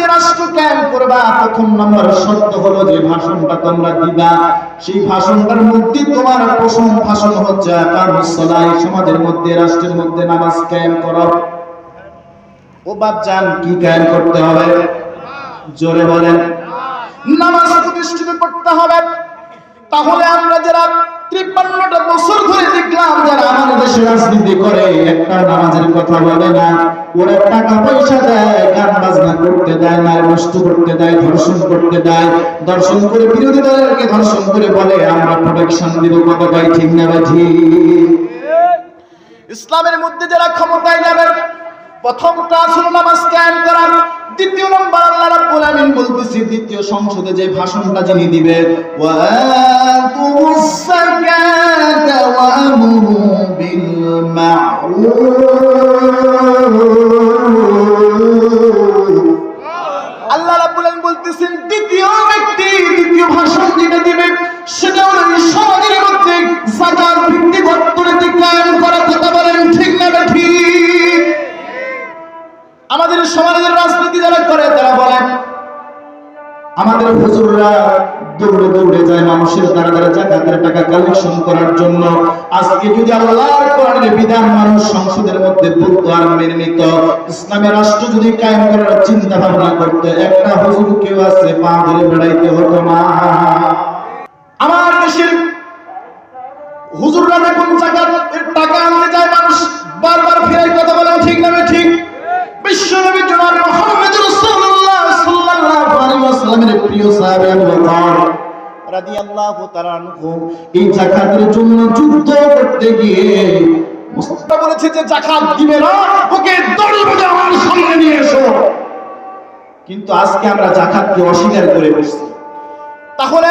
যে রাষ্ট্র কায়েম করবা, প্রথম নম্বর শর্ত হলো যে ভাষণটা তোমরা দিবা। সেই ভাষণটার মধ্যে তোমার প্রথম ভাষণ হচ্ছে কারণ সলাই সমাজের মধ্যে, রাষ্ট্রের মধ্যে নামাজ কায়েম করো। ও বাপজান কি কায়েম করতে হবে? জোরে বলেন। নামাজ প্রতিষ্ঠিত করতে হবে। তাহলে আমরা যারা ত্রিপান্নটা বছর ধরে দেখলাম, যারা আমাদের দেশে রাজনীতি করে একটা নামাজের কথা বলে না। ওরা টাকা পয়সা দেয়, গান বাজনা করতে দেয় না নষ্ট করতে দেয়, ধর্ষণ করতে দেয়। দর্শন করে বিরোধী দলকে ধর্ষণ করে বলে, আমরা প্রোটেকশন দিব কত গাই ঠিক না ঠিক? ইসলামের মধ্যে যারা ক্ষমতায় যাবেন প্রথম ক্লাস হলো নামাজ কায়েম করার, দ্বিতীয় নম্বর আল্লাহ রাব্বুল আমিন বলতেছি, দ্বিতীয় সংসদে যে ভাষণটা যিনি দিবে ওয়া আতুস সাকাতা ওয়া আমরু বিল মা'রুফ। আমাদের সমাজের রাজনীতি যারা করে, তারা বলেন আমাদের হুজুররা দৌড়ে দৌড়ে যায় মানুষের দ্বারা দ্বারা জাকাতের টাকা কালেকশন করার জন্য। আজকে যদি আল্লাহর কোরআনের বিধান মানুষ সংসদের মধ্যে বলতো আর মেনে নিত রাষ্ট্র যদি কায়েম করার চিন্তা ভাবনা করতে, একটা হুজুর কেউ আছে, পা ধরে বেড়াইতে হতো না। আমার দেশের হুজুররা যখন জাকাতের টাকা আনতে যায় মানুষ, বারবার ফেরাই কথা বলেন ঠিক না ঠিক। বিশ্বনবী জনাব মুহাম্মদ রাসূলুল্লাহ সাল্লাল্লাহু আলাইহি ওয়াসাল্লামের প্রিয় সাহাবী আবু বকর রাদিয়াল্লাহু তাআলা আনহু এই যাকাতের জন্য যুদ্ধ করতে গিয়ে মুস্তাফা বলেছে যে যাকাত দিবে না, ওকে দড়ি বেঁধে আমার সামনে নিয়ে এসো। কিন্তু আজকে আমরা যাকাতকে অস্বীকার করে বসছি। তাহলে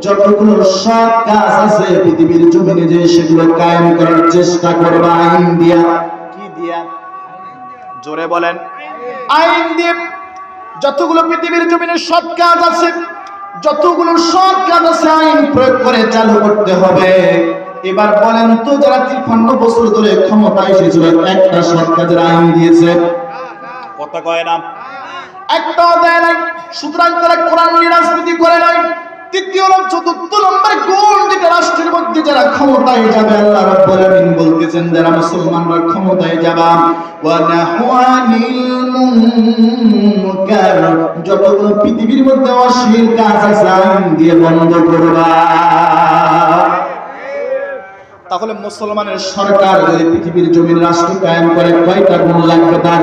যতগুলো সৎ কাজ আছে, পৃথিবীর জমিনে যে সেগুলো কায়েম করার চেষ্টা আইন দিয়া। কি দিয়া? জোরে বলেন। আইন দিয়ে। যতগুলো পৃথিবীর জমিনে সৎ কাজ আছে, যতগুলো সৎ কাজ আছে, আইন প্রয়োগ করে চালু করতে হবে। এবার বলেন তো, যারা তিপ্পান্ন বছর ধরে ক্ষমতা এসেছিল, একটা সৎ কাজের আইন দিয়েছে। কথা কয় না? একটাও দেয় নাই। সুতরাং তারা কোরআন রাজনীতি করে নাই। তৃতীয় নম্বর চতুর্থ নম্বর কোন যেটা রাষ্ট্রের মধ্যে যারা ক্ষমতায় যাবে, আল্লাহ রাব্বুল আলামিন বলতেছেন, যারা মুসলমানরা ক্ষমতায় যাবা, ওয়া নাহওয়ানিল মুনকার যতগুলো পৃথিবীর মধ্যে অশ্লীল কাজ আছে দিয়ে বন্ধ করবা। তাহলে মুসলমানের সরকার যদি পৃথিবীর জমির রাষ্ট্র কায়েম করে, কয়টা গুণ লাগবে তার?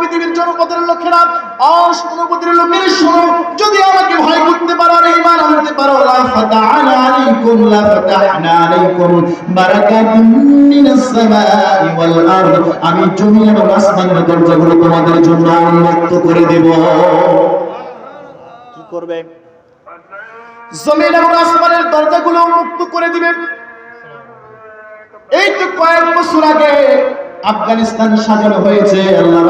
পৃথিবীর জনপদের লোকেরা লোকের শোনো যদি আমাকে ভয় করতে পারো আর ঈমান আনতে পারো লা আলাইকুম লা ফাতাহনা আলাইকুম বারাকাতুম মিনাস সামাই ওয়াল আরদ। আমি জমি এবং আসমানের দরজাগুলো তোমাদের জন্য উন্মুক্ত করে দেব। কি করবে? জমিন এবং আসমানের দরজাগুলো উন্মুক্ত করে দিবে। এই তো কয়েক বছর আগে আফগানিস্তান স্বাধীন হয়েছে আল্লাহ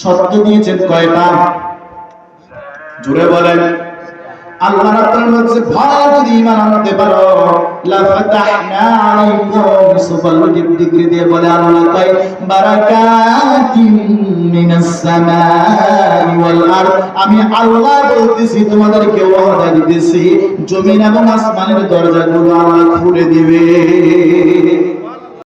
শর্ত দিয়েছেন কয়টা জুড়ে বলেন। আল্লাহ রাব্বুল বলছে ভয় যদি আনতে পারো। লা ফাতাহনা আলাইকুম দিয়ে বলে আমি আল্লাহ বলতেছি, তোমাদেরকে ওয়াদা দিতেছি, জমিন এবং আসমানের দরজাগুলো আল্লাহ খুলে দিবে।